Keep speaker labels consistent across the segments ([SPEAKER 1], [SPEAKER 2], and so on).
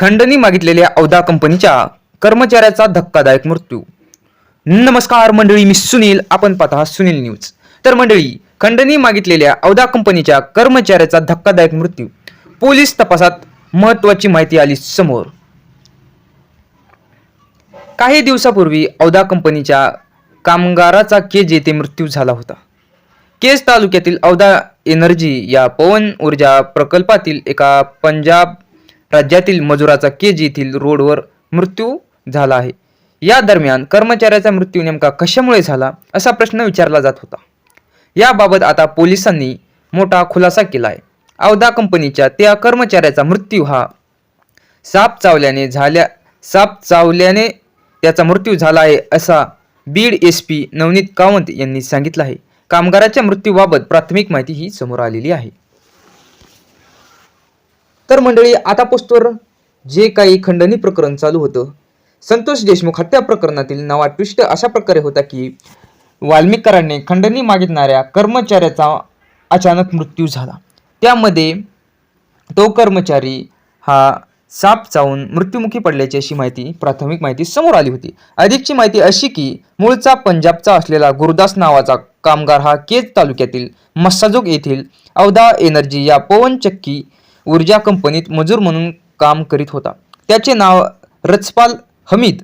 [SPEAKER 1] खंडणी मागितलेल्या औदा कंपनीच्या कर्मचाऱ्याचा धक्कादायक मृत्यू. नमस्कार मंडळी मी सुनील. आपण पाहता सुनील न्यूज. तर मंडळी खंडणी मागितलेल्या औदा कंपनीच्या कर्मचाऱ्याचा धक्कादायक मृत्यू. पोलीस तपासात महत्वाची माहिती आली समोर. काही दिवसापूर्वी औदा कंपनीच्या कामगाराचा केज येथे मृत्यू झाला होता. केज तालुक्यातील औदा एनर्जी या पवन ऊर्जा प्रकल्पातील एका पंजाब राज्यातील मजुराचा केज येथील रोडवर मृत्यू झाला आहे. या दरम्यान कर्मचाऱ्याचा मृत्यू नेमका कशामुळे झाला असा प्रश्न विचारला जात होता. याबाबत आता पोलिसांनी मोठा खुलासा केला आहे अवधा कंपनीच्या त्या कर्मचाऱ्याचा मृत्यू हा साप चावल्याने झाल्या साप चावल्याने त्याचा मृत्यू झाला आहे असा बीड एस पी नवनीत कावंत यांनी सांगितलं आहे. कामगाराच्या मृत्यूबाबत प्राथमिक माहिती ही समोर आलेली आहे. तर मंडळी आता पोस्टवर जे काही खंडणी प्रकरण चालू होतं संतोष देशमुख हत्या प्रकरणातील नवा ट्विस्ट अशा प्रकारे होता की वाल्मिकरांनी खंडणी मागितणाऱ्या कर्मचाऱ्याचा अचानक मृत्यू झाला. त्यामध्ये तो कर्मचारी हा साप चावून मृत्युमुखी पडल्याची अशी माहिती प्राथमिक माहिती समोर आली होती. अधिकची माहिती अशी की मूळचा पंजाबचा असलेला गुरुदास नावाचा कामगार हा केज तालुक्यातील मस्साजोग येथील औदा एनर्जी या पवनचक्की ऊर्जा कंपनीत मजूर म्हणून काम करीत होता. त्याचे नाव रचपाल हमीद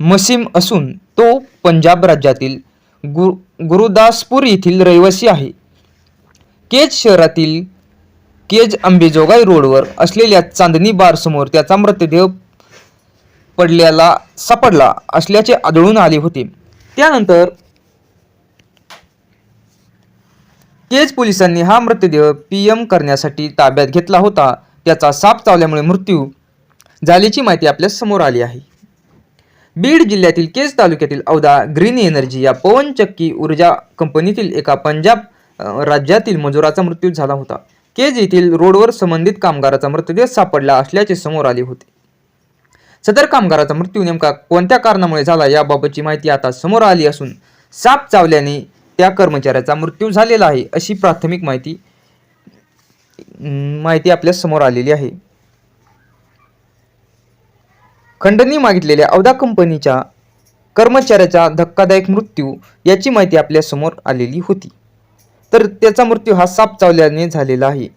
[SPEAKER 1] मसीम असून तो पंजाब राज्यातील गुरु गुरुदासपूर येथील रहिवासी आहे. केज शहरातील केज अंबेजोगाई रोडवर असलेल्या चांदणी बारसमोर त्याचा मृतदेह पडलेला सापडला असल्याचे आढळून आले होते. त्यानंतर केज पोलिसांनी हा मृतदेह पी एम करण्यासाठी ताब्यात घेतला होता. त्याचा साप चावल्यामुळे मृत्यू झाल्याची माहिती आपल्यासमोर आली आहे. बीड जिल्ह्यातील केज तालुक्यातील औदा ग्रीन एनर्जी या पवनचक्की ऊर्जा कंपनीतील एका पंजाब राज्यातील मजुराचा मृत्यू झाला होता. केज येथील रोडवर संबंधित कामगाराचा मृतदेह सापडला असल्याचे समोर आले होते. सदर कामगाराचा मृत्यू नेमका कोणत्या कारणामुळे झाला याबाबतची माहिती आता समोर आली असून साप चावल्याने त्या कर्मचाऱ्याचा मृत्यू झालेला आहे अशी प्राथमिक माहिती माहिती आपल्यासमोर आलेली आहे. खंडणी मागितलेल्या औदा कंपनीच्या कर्मचाऱ्याचा धक्कादायक मृत्यू याची माहिती आपल्यासमोर आलेली होती. तर त्याचा मृत्यू हा साप चावल्याने झालेला आहे.